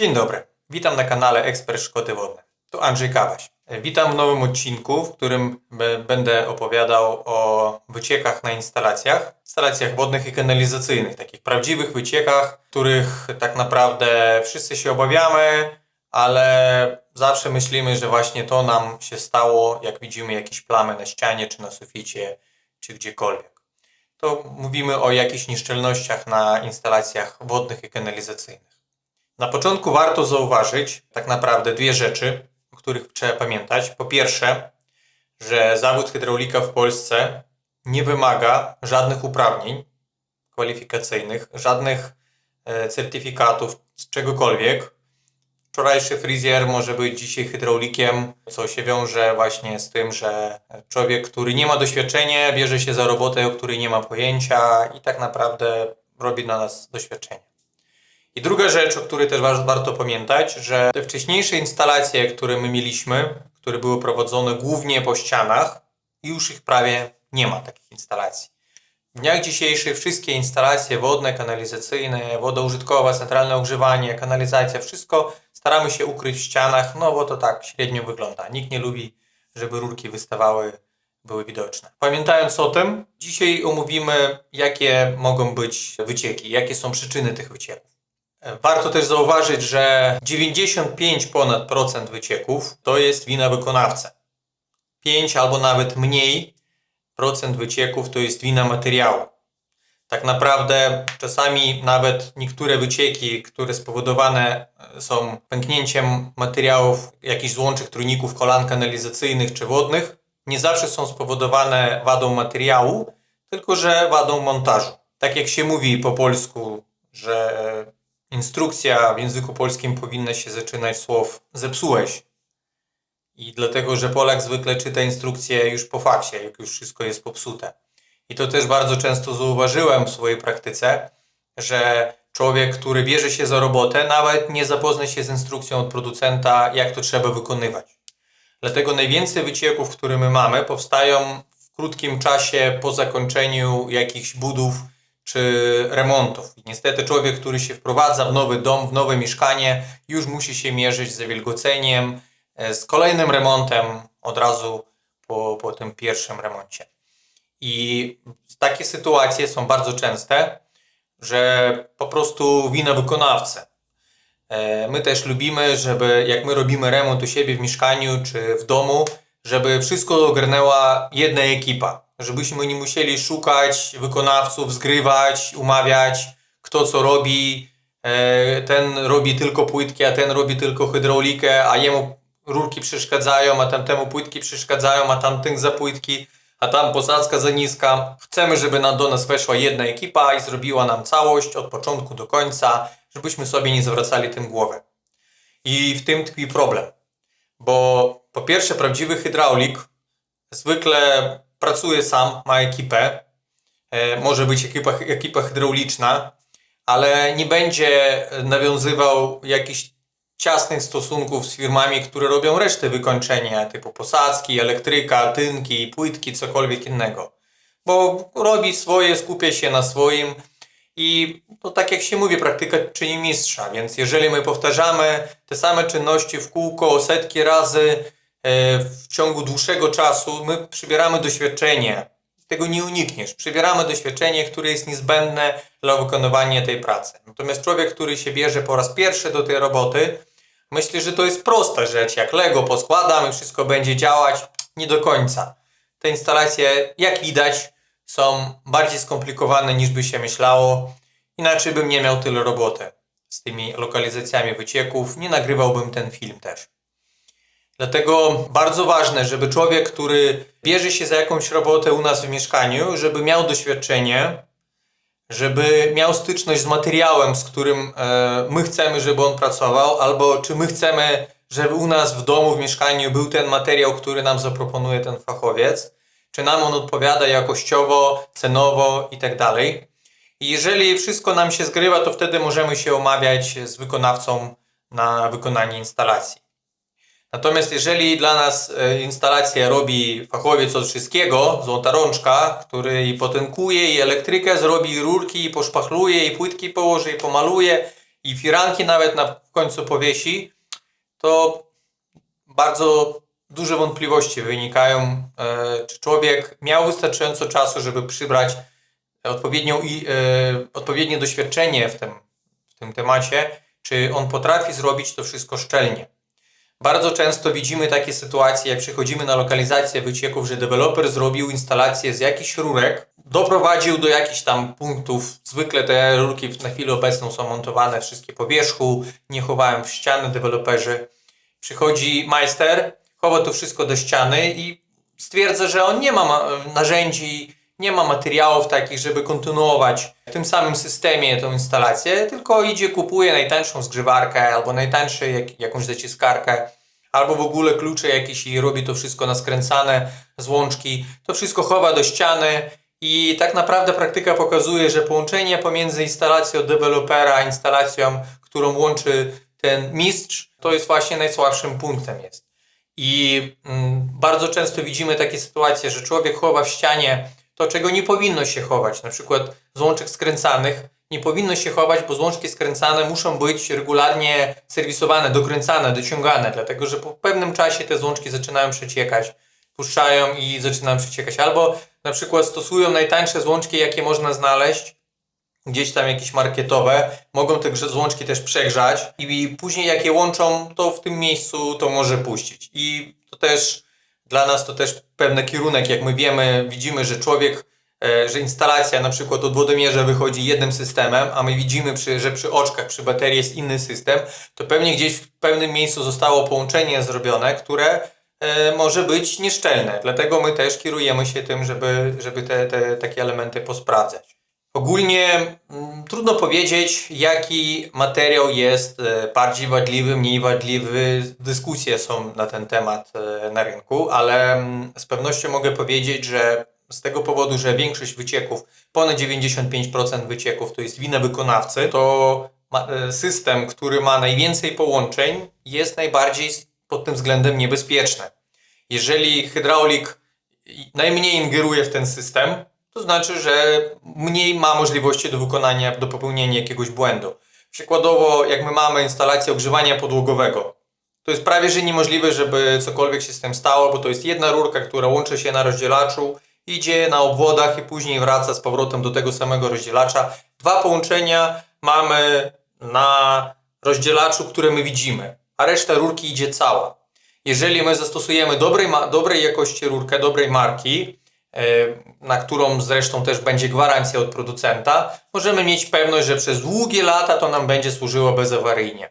Dzień dobry, witam na kanale Ekspert Szkody Wodne. Tu Andrzej Kawaś. Witam w nowym odcinku, w którym będę opowiadał o wyciekach na instalacjach, instalacjach wodnych i kanalizacyjnych, takich prawdziwych wyciekach, których tak naprawdę wszyscy się obawiamy, ale zawsze myślimy, że właśnie to nam się stało, jak widzimy jakieś plamy na ścianie, czy na suficie, czy gdziekolwiek. To mówimy o jakichś nieszczelnościach na instalacjach wodnych i kanalizacyjnych. Na początku warto zauważyć tak naprawdę dwie rzeczy, o których trzeba pamiętać. Po pierwsze, że zawód hydraulika w Polsce nie wymaga żadnych uprawnień kwalifikacyjnych, żadnych e, certyfikatów, czegokolwiek. Wczorajszy fryzjer może być dzisiaj hydraulikiem, co się wiąże właśnie z tym, że człowiek, który nie ma doświadczenia, bierze się za robotę, o której nie ma pojęcia i tak naprawdę robi na nas doświadczenie. I druga rzecz, o której też wa- warto pamiętać, że te wcześniejsze instalacje, które my mieliśmy, które były prowadzone głównie po ścianach, już ich prawie nie ma takich instalacji. W dniach dzisiejszych wszystkie instalacje wodne, kanalizacyjne, woda użytkowa, centralne ogrzewanie, kanalizacja, wszystko staramy się ukryć w ścianach, no bo to tak średnio wygląda. Nikt nie lubi, żeby rurki wystawały, były widoczne. Pamiętając o tym, dzisiaj omówimy, jakie mogą być wycieki, jakie są przyczyny tych wycieków. Warto też zauważyć, że 95 ponad procent wycieków to jest wina wykonawcy. 5 albo nawet mniej procent wycieków to jest wina materiału. Tak naprawdę czasami nawet niektóre wycieki, które spowodowane e, są pęknięciem materiałów, jakichś złączych trójników kolan kanalizacyjnych czy wodnych, nie zawsze są spowodowane wadą materiału, tylko że wadą montażu. Tak jak się mówi po polsku, że instrukcja w języku polskim powinna się zaczynać słów zepsułeś. I dlatego, że Polak zwykle czyta instrukcję już po fakcie, jak już wszystko jest popsute. I to też bardzo często zauważyłem w swojej praktyce, że człowiek, który bierze się za robotę, nawet nie zapozna się z instrukcją od producenta, jak to trzeba wykonywać. Dlatego najwięcej wycieków, które my mamy, powstają w krótkim czasie po zakończeniu jakichś budów czy remontów. I niestety człowiek, który się wprowadza w nowy dom, w nowe mieszkanie, już musi się mierzyć z zawilgoceniem, e, z kolejnym remontem od razu po, po tym pierwszym remoncie. I takie sytuacje są bardzo częste, że po prostu wina wykonawcy. E, My też lubimy, żeby jak my robimy remont u siebie w mieszkaniu czy w domu, żeby wszystko ogarnęła jedna ekipa. Żebyśmy nie musieli szukać wykonawców, zgrywać, umawiać, kto co robi. E, Ten robi tylko płytki, a ten robi tylko hydraulikę, a jemu rurki przeszkadzają, a tamtemu płytki przeszkadzają, a tamtym za płytki, a tam posadzka za niska. Chcemy, żeby na, do nas weszła jedna ekipa i zrobiła nam całość od początku do końca, żebyśmy sobie nie zwracali tym głowy. I w tym tkwi problem. Bo po pierwsze, prawdziwy hydraulik zwykle pracuje sam, ma ekipę. E, może być ekipa, ekipa hydrauliczna, ale nie będzie nawiązywał jakichś ciasnych stosunków z firmami, które robią resztę wykończenia, typu posadzki, elektryka, tynki, płytki, cokolwiek innego. Bo robi swoje, skupia się na swoim i to tak jak się mówi, praktyka czyni mistrza, więc jeżeli my powtarzamy te same czynności w kółko setki razy w ciągu dłuższego czasu, my przybieramy doświadczenie. Tego nie unikniesz. Przybieramy doświadczenie, które jest niezbędne dla wykonywania tej pracy. Natomiast człowiek, który się bierze po raz pierwszy do tej roboty, myśli, że to jest prosta rzecz, jak Lego poskładam i wszystko będzie działać. Nie do końca. Te instalacje, jak widać, są bardziej skomplikowane niż by się myślało. Inaczej bym nie miał tyle roboty z tymi lokalizacjami wycieków, nie nagrywałbym ten film też. Dlatego bardzo ważne, żeby człowiek, który bierze się za jakąś robotę u nas w mieszkaniu, żeby miał doświadczenie, żeby miał styczność z materiałem, z którym e, my chcemy, żeby on pracował, albo czy my chcemy, żeby u nas w domu, w mieszkaniu był ten materiał, który nam zaproponuje ten fachowiec, czy nam on odpowiada jakościowo, cenowo i tak. I jeżeli wszystko nam się zgrywa, to wtedy możemy się omawiać z wykonawcą na wykonanie instalacji. Natomiast jeżeli dla nas e, instalację robi fachowiec od wszystkiego, złota rączka, który i potynkuje, i elektrykę zrobi, i rurki, i poszpachluje, i płytki położy, i pomaluje, i firanki nawet na końcu powiesi, to bardzo duże wątpliwości wynikają, e, czy człowiek miał wystarczająco czasu, żeby przybrać odpowiednią e, odpowiednie doświadczenie w tym, w tym temacie, czy on potrafi zrobić to wszystko szczelnie. Bardzo często widzimy takie sytuacje, jak przychodzimy na lokalizację wycieków, że deweloper zrobił instalację z jakichś rurek, doprowadził do jakichś tam punktów. Zwykle te rurki na chwilę obecną są montowane wszystkie po wierzchu, nie chowają w ściany deweloperzy. Przychodzi majster, chowa to wszystko do ściany i stwierdza, że on nie ma- narzędzi, nie ma materiałów takich, żeby kontynuować w tym samym systemie tą instalację, tylko idzie, kupuje najtańszą zgrzewarkę albo najtańszy jak, jakąś zaciskarkę, albo w ogóle klucze jakieś i robi to wszystko na skręcane złączki. To wszystko chowa do ściany i tak naprawdę praktyka pokazuje, że połączenie pomiędzy instalacją dewelopera a instalacją, którą łączy ten mistrz, to jest właśnie najsłabszym punktem jest. I mm, bardzo często widzimy takie sytuacje, że człowiek chowa w ścianie to, czego nie powinno się chować. Na przykład złączek skręcanych nie powinno się chować, bo złączki skręcane muszą być regularnie serwisowane, dokręcane, dociągane, dlatego że po pewnym czasie te złączki zaczynają przeciekać, puszczają i zaczynają przeciekać. Albo na przykład stosują najtańsze złączki, jakie można znaleźć, gdzieś tam jakieś marketowe, mogą te złączki też przegrzać i później jak je łączą, to w tym miejscu to może puścić. I to też dla nas to też pewny kierunek, jak my wiemy, widzimy, że człowiek, e, że instalacja na przykład od wodomierza wychodzi jednym systemem, a my widzimy, przy, że przy oczkach, przy baterii jest inny system, to pewnie gdzieś w pewnym miejscu zostało połączenie zrobione, które e, może być nieszczelne. Dlatego my też kierujemy się tym, żeby, żeby te, te takie elementy posprawdzać. Ogólnie mm, trudno powiedzieć, jaki materiał jest e, bardziej wadliwy, mniej wadliwy. Dyskusje są na ten temat e, na rynku, ale mm, z pewnością mogę powiedzieć, że z tego powodu, że większość wycieków, ponad 95% wycieków to jest wina wykonawcy, to ma- e, system, który ma najwięcej połączeń, jest najbardziej pod tym względem niebezpieczny. Jeżeli hydraulik najmniej ingeruje w ten system, to znaczy, że mniej ma możliwości do wykonania, do popełnienia jakiegoś błędu. Przykładowo, jak my mamy instalację ogrzewania podłogowego, to jest prawie że niemożliwe, żeby cokolwiek się z tym stało, bo to jest jedna rurka, która łączy się na rozdzielaczu, idzie na obwodach i później wraca z powrotem do tego samego rozdzielacza. Dwa połączenia mamy na rozdzielaczu, które my widzimy, a reszta rurki idzie cała. Jeżeli my zastosujemy dobrej, dobrej jakości rurkę, dobrej marki, na którą zresztą też będzie gwarancja od producenta, możemy mieć pewność, że przez długie lata to nam będzie służyło bezawaryjnie.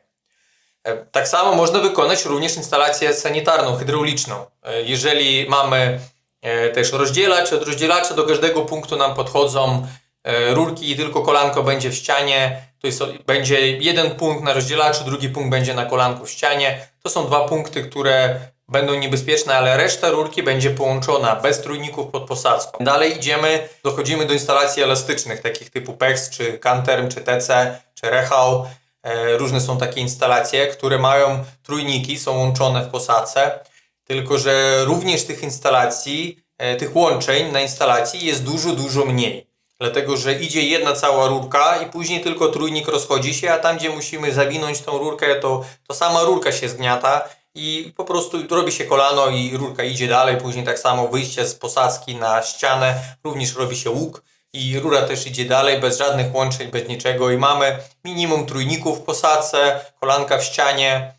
E, Tak samo można wykonać również instalację sanitarną, hydrauliczną. E, Jeżeli mamy e, też rozdzielacz, od rozdzielacza do każdego punktu nam podchodzą e, rurki i tylko kolanko będzie w ścianie, to jest, będzie jeden punkt na rozdzielaczu, drugi punkt będzie na kolanku w ścianie. To są dwa punkty, które będą niebezpieczne, ale reszta rurki będzie połączona bez trójników pod posadzką. Dalej idziemy, dochodzimy do instalacji elastycznych, takich typu PEX, czy Canterm, czy TC, czy Rechał. E, Różne są takie instalacje, które mają trójniki, są łączone w posadce, tylko że również tych instalacji, e, tych łączeń na instalacji jest dużo, dużo mniej. Dlatego, że idzie jedna cała rurka i później tylko trójnik rozchodzi się, a tam, gdzie musimy zawinąć tą rurkę, to, to sama rurka się zgniata i po prostu robi się kolano i rurka idzie dalej. Później tak samo wyjście z posadzki na ścianę, również robi się łuk i rura też idzie dalej bez żadnych łączeń, bez niczego i mamy minimum trójników w posadce, kolanka w ścianie.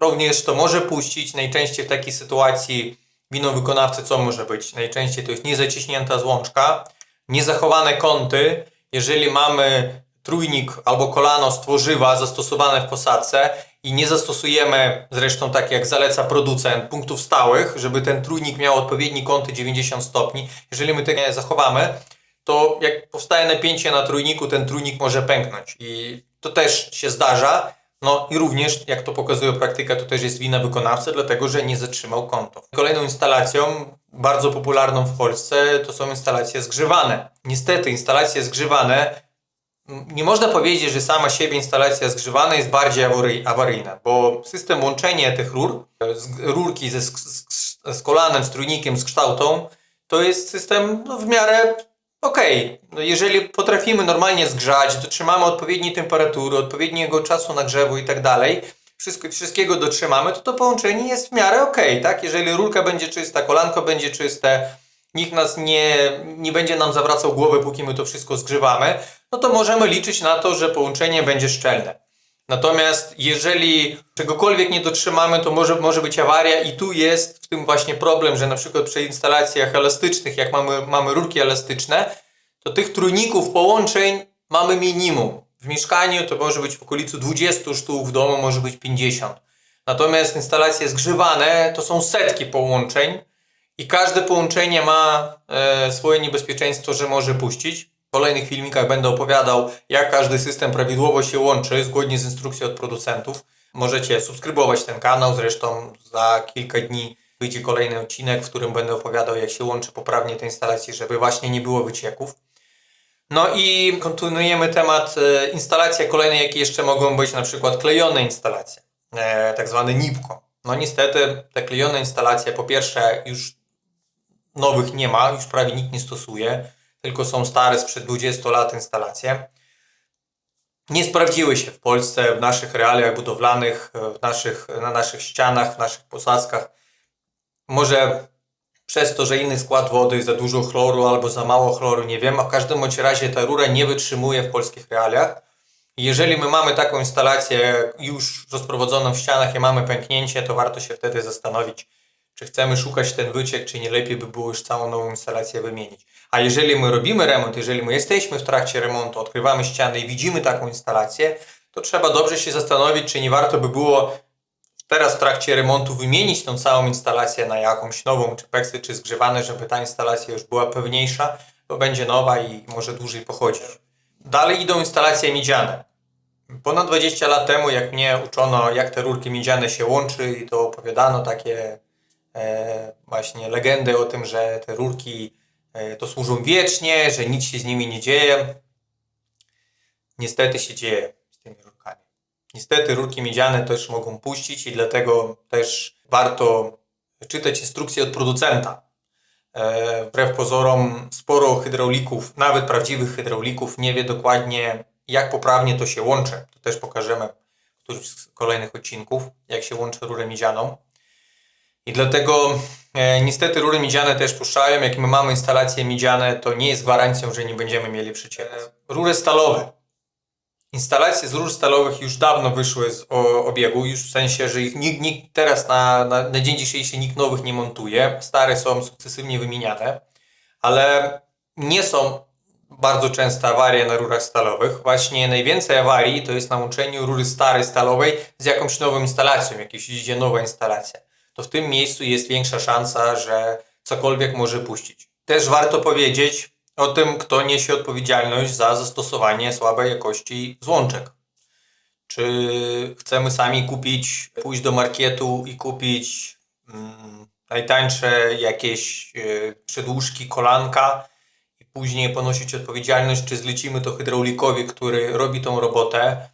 Również to może puścić. Najczęściej w takiej sytuacji winą wykonawcy co może być? Najczęściej to jest niezaciśnięta złączka, niezachowane kąty. Jeżeli mamy trójnik albo kolano z tworzywa zastosowane w posadce i nie zastosujemy, zresztą tak jak zaleca producent, punktów stałych, żeby ten trójnik miał odpowiedni kąty 90 stopni, jeżeli my tego nie zachowamy, to jak powstaje napięcie na trójniku, ten trójnik może pęknąć. I to też się zdarza. No i również, jak to pokazuje praktyka, to też jest wina wykonawcy, dlatego że nie zatrzymał kątów. Kolejną instalacją, bardzo popularną w Polsce, to są instalacje zgrzewane. Niestety, instalacje zgrzewane, nie można powiedzieć, że sama siebie instalacja zgrzewana jest bardziej awaryj- awaryjna, bo system łączenia tych rur, rurki ze, z, z kolanem, z trójnikiem, z kształtą, to jest system no, w miarę Okej, no jeżeli potrafimy normalnie zgrzać, dotrzymamy odpowiedniej temperatury, odpowiedniego czasu nagrzewu i tak dalej, wszystkiego dotrzymamy, to to połączenie jest w miarę okej, tak? Jeżeli rurka będzie czysta, kolanko będzie czyste, nikt nas nie, nie będzie nam zawracał głowy, póki my to wszystko zgrzewamy, no to możemy liczyć na to, że połączenie będzie szczelne. Natomiast jeżeli czegokolwiek nie dotrzymamy, to może, może być awaria i tu jest w tym właśnie problem, że na przykład przy instalacjach elastycznych, jak mamy, mamy rurki elastyczne, to tych trójników połączeń mamy minimum. W mieszkaniu to może być w okolicy 20 sztuk, w domu może być 50. Natomiast instalacje zgrzewane to są setki połączeń i każde połączenie ma e, swoje niebezpieczeństwo, że może puścić. W kolejnych filmikach będę opowiadał, jak każdy system prawidłowo się łączy zgodnie z instrukcją od producentów. Możecie subskrybować ten kanał, zresztą za kilka dni wyjdzie kolejny odcinek, w którym będę opowiadał, jak się łączy poprawnie te instalacje, żeby właśnie nie było wycieków. No i kontynuujemy temat e, instalacja kolejne, jakie jeszcze mogą być na przykład klejone instalacje, e, tak zwane NIPCO. No niestety te klejone instalacje po pierwsze już nowych nie ma, już prawie nikt nie stosuje, tylko są stare sprzed 20 lat instalacje. Nie sprawdziły się w Polsce, w naszych realiach budowlanych, w naszych, na naszych ścianach, w naszych posadzkach. Może przez to, że inny skład wody, za dużo chloru albo za mało chloru, nie wiem, a w każdym bądź razie ta rura nie wytrzymuje w polskich realiach. Jeżeli my mamy taką instalację już rozprowadzoną w ścianach i mamy pęknięcie, to warto się wtedy zastanowić, czy chcemy szukać ten wyciek, czy nie lepiej by było już całą nową instalację wymienić. A jeżeli my robimy remont, jeżeli my jesteśmy w trakcie remontu, odkrywamy ściany i widzimy taką instalację, to trzeba dobrze się zastanowić, czy nie warto by było teraz w trakcie remontu wymienić tą całą instalację na jakąś nową, czy peksy, czy zgrzewane, żeby ta instalacja już była pewniejsza, bo będzie nowa i może dłużej pochodzić. Dalej idą instalacje miedziane. Ponad 20 lat temu, jak mnie uczono, jak te rurki miedziane się łączy, i to opowiadano takie właśnie legendy o tym, że te rurki e, to służą wiecznie, że nic się z nimi nie dzieje. Niestety się dzieje z tymi rurkami. Niestety rurki miedziane też mogą puścić i dlatego też warto czytać instrukcje od producenta. E, Wbrew pozorom sporo hydraulików, nawet prawdziwych hydraulików nie wie dokładnie jak poprawnie to się łączy. To też pokażemy w którymś z kolejnych odcinków, jak się łączy rurę miedzianą. I dlatego e, niestety rury miedziane też puszczają. Jak my mamy instalacje miedziane, to nie jest gwarancją, że nie będziemy mieli przecieków. Rury stalowe. Instalacje z rur stalowych już dawno wyszły z o, obiegu, już w sensie, że ich nikt, nikt teraz na, na, na dzień dzisiejszy nikt nowych nie montuje. Stare są sukcesywnie wymieniane, ale nie są bardzo częste awarie na rurach stalowych. Właśnie najwięcej awarii to jest na łączeniu rury starej stalowej z jakąś nową instalacją, jakieś idzie nowa instalacja. To w tym miejscu jest większa szansa, że cokolwiek może puścić. Też warto powiedzieć o tym, kto niesie odpowiedzialność za zastosowanie słabej jakości złączek. Czy chcemy sami kupić, pójść do marketu i kupić mm, najtańsze jakieś y, przedłużki, kolanka i później ponosić odpowiedzialność, czy zlecimy to hydraulikowi, który robi tą robotę,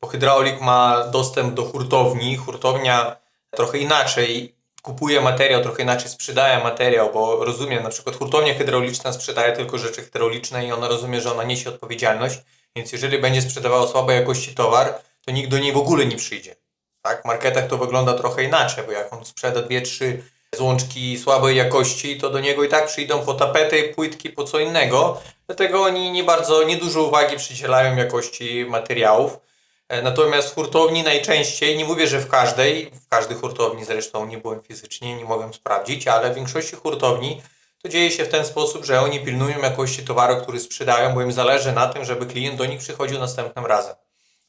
bo hydraulik ma dostęp do hurtowni, hurtownia trochę inaczej kupuje materiał, trochę inaczej sprzedaje materiał, bo rozumie, na przykład hurtownia hydrauliczna sprzedaje tylko rzeczy hydrauliczne i ona rozumie, że ona niesie odpowiedzialność, więc jeżeli będzie sprzedawała słabej jakości towar, to nikt do niej w ogóle nie przyjdzie. Tak? W marketach to wygląda trochę inaczej, bo jak on sprzeda dwie, trzy złączki słabej jakości, to do niego i tak przyjdą po tapety, płytki, po co innego. Dlatego oni nie bardzo, nie dużo uwagi przydzielają jakości materiałów. E, Natomiast w hurtowni najczęściej, nie mówię, że w każdej, w każdej hurtowni zresztą nie byłem fizycznie, nie mogłem sprawdzić, ale w większości hurtowni to dzieje się w ten sposób, że oni pilnują jakości towaru, który sprzedają, bo im zależy na tym, żeby klient do nich przychodził następnym razem.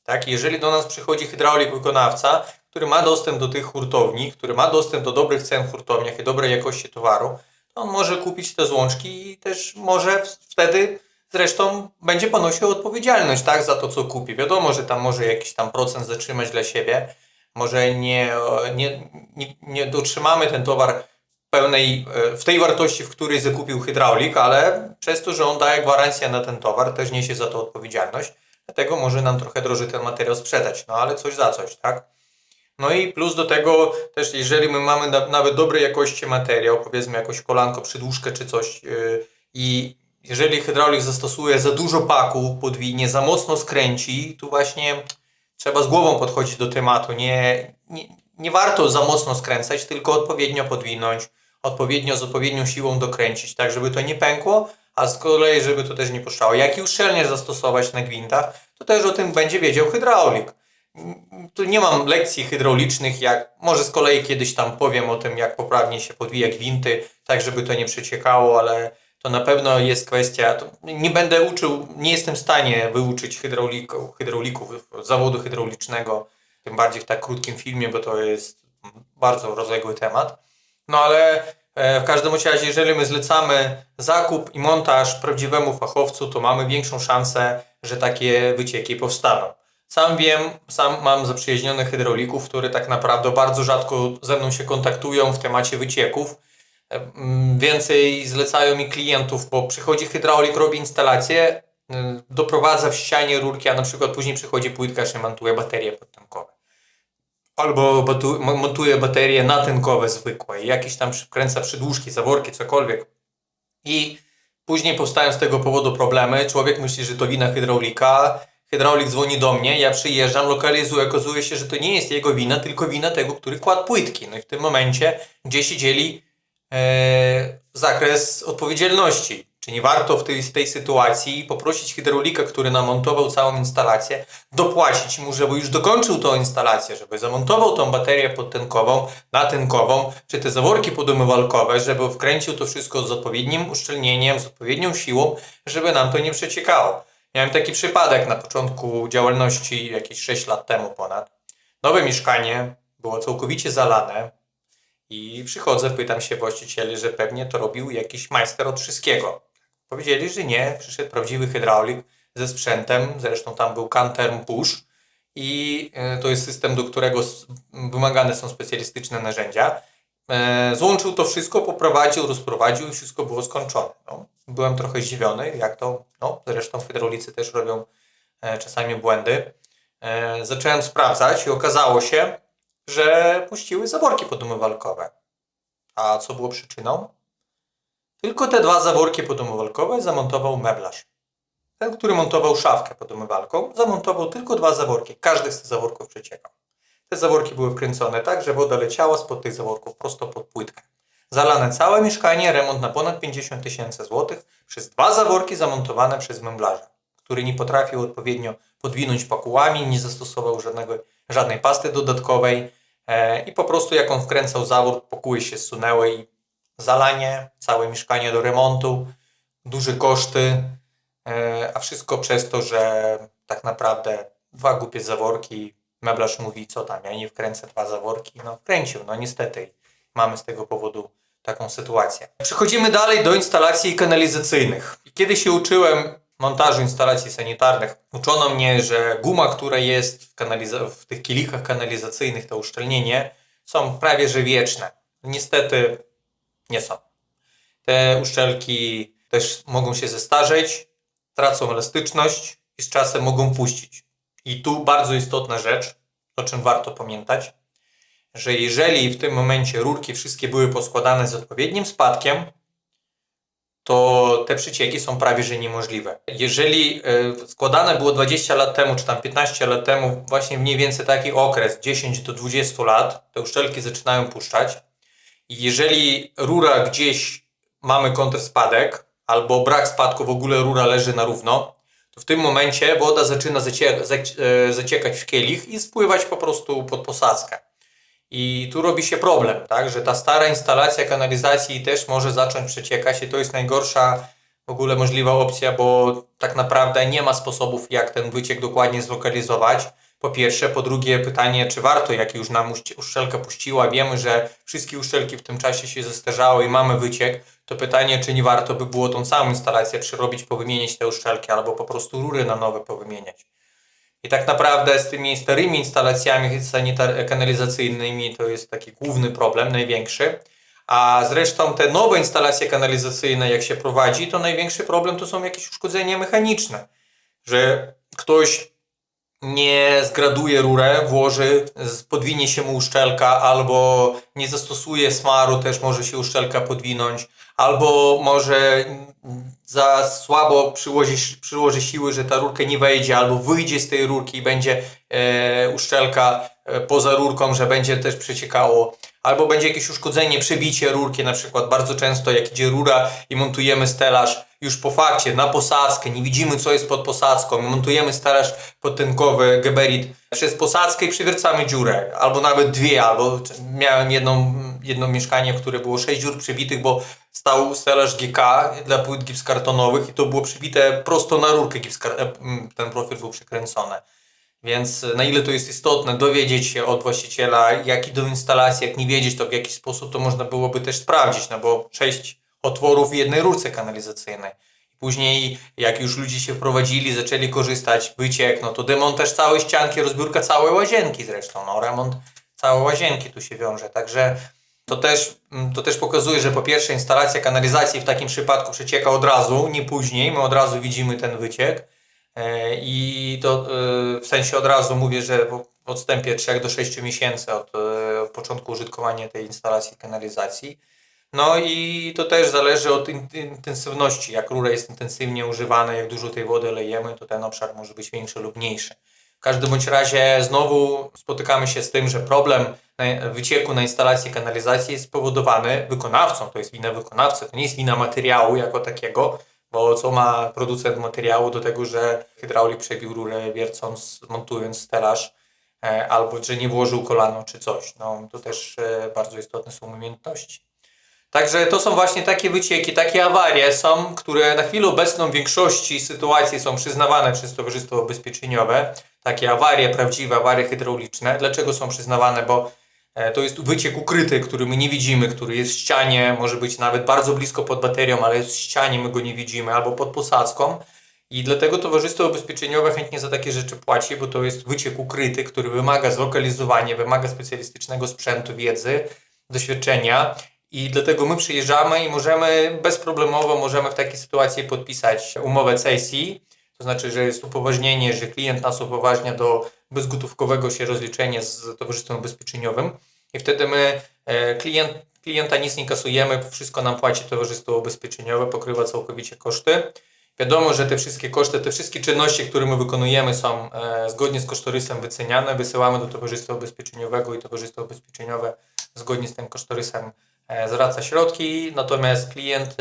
Tak? Jeżeli do nas przychodzi hydraulik wykonawca, który ma dostęp do tych hurtowni, który ma dostęp do dobrych cen w hurtowniach i dobrej jakości towaru, to on może kupić te złączki i też może wtedy zresztą będzie ponosił odpowiedzialność tak, za to, co kupi. Wiadomo, że tam może jakiś tam procent zatrzymać dla siebie, może nie, nie, nie, nie dotrzymamy ten towar pełnej, e, w tej wartości, w której zakupił hydraulik, ale przez to, że on daje gwarancję na ten towar, też niesie za to odpowiedzialność, dlatego może nam trochę drożej ten materiał sprzedać, no ale coś za coś, tak? No i plus do tego też, jeżeli my mamy na, nawet dobrej jakości materiał, powiedzmy jakąś kolanko, przydłużkę czy coś yy, i jeżeli hydraulik zastosuje za dużo paku, podwinie, za mocno skręci, to właśnie trzeba z głową podchodzić do tematu. Nie, nie, nie warto za mocno skręcać, tylko odpowiednio podwinąć, odpowiednio z odpowiednią siłą dokręcić, tak żeby to nie pękło, a z kolei żeby to też nie puszczało. Jak i uszczelnię zastosować na gwintach, to też o tym będzie wiedział hydraulik. Tu nie mam lekcji hydraulicznych, jak może z kolei kiedyś tam powiem o tym, jak poprawnie się podwija gwinty, tak żeby to nie przeciekało, ale to na pewno jest kwestia. Nie będę uczył, nie jestem w stanie wyuczyć hydraulików, hydraulików zawodu hydraulicznego, tym bardziej w tak krótkim filmie, bo to jest bardzo rozległy temat. No ale e, w każdym razie, jeżeli my zlecamy zakup i montaż prawdziwemu fachowcu, to mamy większą szansę, że takie wycieki powstaną. Sam wiem, sam mam zaprzyjaźnionych hydraulików, które tak naprawdę bardzo rzadko ze mną się kontaktują w temacie wycieków. Mm, Więcej zlecają mi klientów, bo przychodzi hydraulik, robi instalację, y, doprowadza w ścianie rurki, a na przykład później przychodzi płytkarz i montuje baterie podtankowe. Albo montuje baterie natynkowe zwykłe jakieś tam wkręca przydłużki, zaworki, cokolwiek. I później powstają z tego powodu problemy. Człowiek myśli, że to wina hydraulika. Hydraulik dzwoni do mnie, ja przyjeżdżam, lokalizuję, okazuje się, że to nie jest jego wina, tylko wina tego, który kładł płytki. No i w tym momencie, gdzie się dzieli e, zakres odpowiedzialności. Czy nie warto w tej, tej sytuacji poprosić hydraulika, który namontował całą instalację, dopłacić mu, żeby już dokończył tą instalację, żeby zamontował tą baterię podtynkową, natynkową, czy te zaworki podumywalkowe, żeby wkręcił to wszystko z odpowiednim uszczelnieniem, z odpowiednią siłą, żeby nam to nie przeciekało. Miałem taki przypadek na początku działalności, jakieś 6 lat temu ponad. Nowe mieszkanie było całkowicie zalane, i przychodzę, pytam się właścicieli, że pewnie to robił jakiś majster od wszystkiego. Powiedzieli, że nie, przyszedł prawdziwy hydraulik ze sprzętem, zresztą tam był Canterm Push i e, to jest system, do którego wymagane są specjalistyczne narzędzia. E, Złączył to wszystko, poprowadził, rozprowadził i wszystko było skończone. No, byłem trochę zdziwiony, jak to, no, zresztą hydraulicy też robią e, czasami błędy. Zacząłem sprawdzać i okazało się, że puściły zaworki podumywalkowe. A co było przyczyną? Tylko te dwa zaworki podumywalkowe zamontował meblarz. Ten, który montował szafkę pod umywalką, zamontował tylko dwa zaworki. Każdy z tych zaworków przeciekał. Te zaworki były wkręcone tak, że woda leciała spod tych zaworków prosto pod płytkę. Zalane całe mieszkanie, remont na ponad 50 tysięcy złotych przez dwa zaworki zamontowane przez meblarza, który nie potrafił odpowiednio podwinąć pakułami, nie zastosował żadnego, żadnej pasty dodatkowej i po prostu jak on wkręcał zawór, pokuły się zsunęły i zalanie, całe mieszkanie do remontu, duże koszty, e, a wszystko przez to, że tak naprawdę dwa głupie zaworki, meblarz mówi, co tam, ja nie wkręcę dwa zaworki, no wkręcił, no niestety. Mamy z tego powodu taką sytuację. Przechodzimy dalej do instalacji kanalizacyjnych. Kiedy się uczyłem montażu instalacji sanitarnych, uczono mnie, że guma, która jest w, kanaliza- w tych kielichach kanalizacyjnych, to uszczelnienie, są prawie że wieczne. Niestety nie są. Te uszczelki też mogą się zestarzeć, tracą elastyczność i z czasem mogą puścić. I tu bardzo istotna rzecz, o czym warto pamiętać, że jeżeli w tym momencie rurki wszystkie były poskładane z odpowiednim spadkiem, to te przycieki są prawie że niemożliwe. Jeżeli e, składane było 20 lat temu, czy tam 15 lat temu, właśnie mniej więcej taki okres, 10 do 20 lat, te uszczelki zaczynają puszczać. Jeżeli rura gdzieś mamy kontrspadek, albo brak spadku, w ogóle rura leży na równo, to w tym momencie woda zaczyna e, zaciekać w kielich i spływać po prostu pod posadzkę. I tu robi się problem, tak, że ta stara instalacja kanalizacji też może zacząć przeciekać i to jest najgorsza w ogóle możliwa opcja, bo tak naprawdę nie ma sposobów, jak ten wyciek dokładnie zlokalizować. Po pierwsze, po drugie pytanie, czy warto, jak już nam uszcz- uszczelka puściła, wiemy, że wszystkie uszczelki w tym czasie się zestarzały i mamy wyciek, to pytanie, czy nie warto by było tą całą instalację przerobić, powymienić te uszczelki, albo po prostu rury na nowe powymieniać. I tak naprawdę z tymi starymi instalacjami kanalizacyjnymi to jest taki główny problem, największy. A zresztą te nowe instalacje kanalizacyjne, jak się prowadzi, to największy problem to są jakieś uszkodzenia mechaniczne. Że ktoś nie zgraduje rurę, włoży, podwinie się mu uszczelka, albo nie zastosuje smaru, też może się uszczelka podwinąć, albo może za słabo przyłoży, przyłoży siły, że ta rurka nie wejdzie, albo wyjdzie z tej rurki i będzie e, uszczelka e, poza rurką, że będzie też przeciekało, albo będzie jakieś uszkodzenie, przebicie rurki, na przykład bardzo często jak idzie rura i montujemy stelaż już po fakcie, na posadzkę, nie widzimy co jest pod posadzką, montujemy stelaż podtynkowy, geberit przez posadzkę i przywiercamy dziurę, albo nawet dwie, albo miałem jedną, jedno mieszkanie, które było sześć dziur przybitych, bo stał stelaż GK dla płyt gipskartonowych i to było przybite prosto na rurkę, e, ten profil był przykręcony. Więc na ile to jest istotne, dowiedzieć się od właściciela, jak idą instalacje, jak nie wiedzieć, to w jakiś sposób to można byłoby też sprawdzić, no bo sześć otworów w jednej rurce kanalizacyjnej. Później, jak już ludzie się wprowadzili, zaczęli korzystać, wyciek, no to demontaż całej ścianki, rozbiórka całej łazienki zresztą, no remont całej łazienki tu się wiąże. Także to też, mm, to też pokazuje, że po pierwsze instalacja kanalizacji w takim przypadku przecieka od razu, nie później, my od razu widzimy ten wyciek. E, I to e, w sensie od razu mówię, że w odstępie 3 do 6 miesięcy od e, początku użytkowania tej instalacji kanalizacji. No i to też zależy od in- intensywności. Jak rura jest intensywnie używana, jak dużo tej wody lejemy, to ten obszar może być większy lub mniejszy. W każdym bądź razie znowu spotykamy się z tym, że problem wycieku na instalacji kanalizacji jest spowodowany wykonawcą. To jest wina wykonawcy, to nie jest wina materiału jako takiego, bo co ma producent materiału do tego, że hydraulik przebił rurę wiercąc, montując stelaż, e, albo że nie włożył kolano czy coś. No, to też e, bardzo istotne są umiejętności. Także to są właśnie takie wycieki, takie awarie są, które na chwilę obecną w większości sytuacji są przyznawane przez Towarzystwo Ubezpieczeniowe. Takie awarie, prawdziwe awarie hydrauliczne. Dlaczego są przyznawane? Bo to jest wyciek ukryty, który my nie widzimy, który jest w ścianie, może być nawet bardzo blisko pod baterią, ale jest w ścianie, my go nie widzimy, albo pod posadzką. I dlatego Towarzystwo Ubezpieczeniowe chętnie za takie rzeczy płaci, bo to jest wyciek ukryty, który wymaga zlokalizowania, wymaga specjalistycznego sprzętu, wiedzy, doświadczenia. I dlatego my przyjeżdżamy i możemy bezproblemowo możemy w takiej sytuacji podpisać umowę cesji. To znaczy, że jest upoważnienie, że klient nas upoważnia do bezgotówkowego się rozliczenia z Towarzystwem Ubezpieczeniowym. I wtedy my e, klient, klienta nic nie kasujemy, wszystko nam płaci Towarzystwo Ubezpieczeniowe, pokrywa całkowicie koszty. Wiadomo, że te wszystkie koszty, te wszystkie czynności, które my wykonujemy są e, zgodnie z kosztorysem wyceniane, wysyłamy do Towarzystwa Ubezpieczeniowego i Towarzystwo Ubezpieczeniowe zgodnie z tym kosztorysem e, zwraca środki, natomiast klient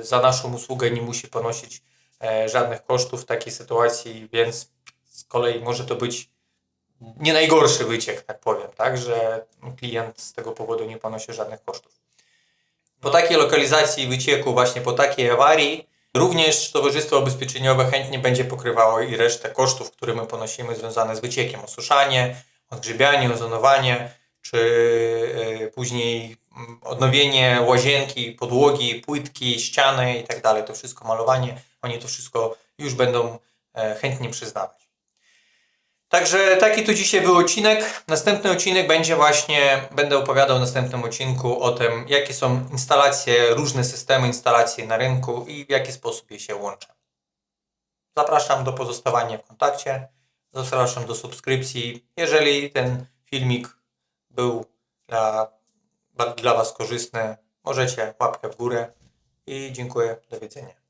za naszą usługę nie musi ponosić żadnych kosztów w takiej sytuacji, więc z kolei może to być nie najgorszy wyciek, tak powiem, tak, że klient z tego powodu nie ponosi żadnych kosztów. Po takiej lokalizacji wycieku, właśnie po takiej awarii, również Towarzystwo Ubezpieczeniowe chętnie będzie pokrywało i resztę kosztów, które my ponosimy związane z wyciekiem. Osuszanie, odgrzebianie, ozonowanie, czy y, później odnowienie łazienki, podłogi, płytki, ściany i tak dalej. To wszystko malowanie, oni to wszystko już będą e, chętnie przyznawać. Także taki to dzisiaj był odcinek. Następny odcinek będzie właśnie, będę opowiadał w następnym odcinku o tym, jakie są instalacje, różne systemy instalacji na rynku i w jaki sposób je się łączy. Zapraszam do pozostawania w kontakcie, zapraszam do subskrypcji. Jeżeli ten filmik był dla, dla Was korzystny, możecie łapkę w górę i dziękuję. Do widzenia.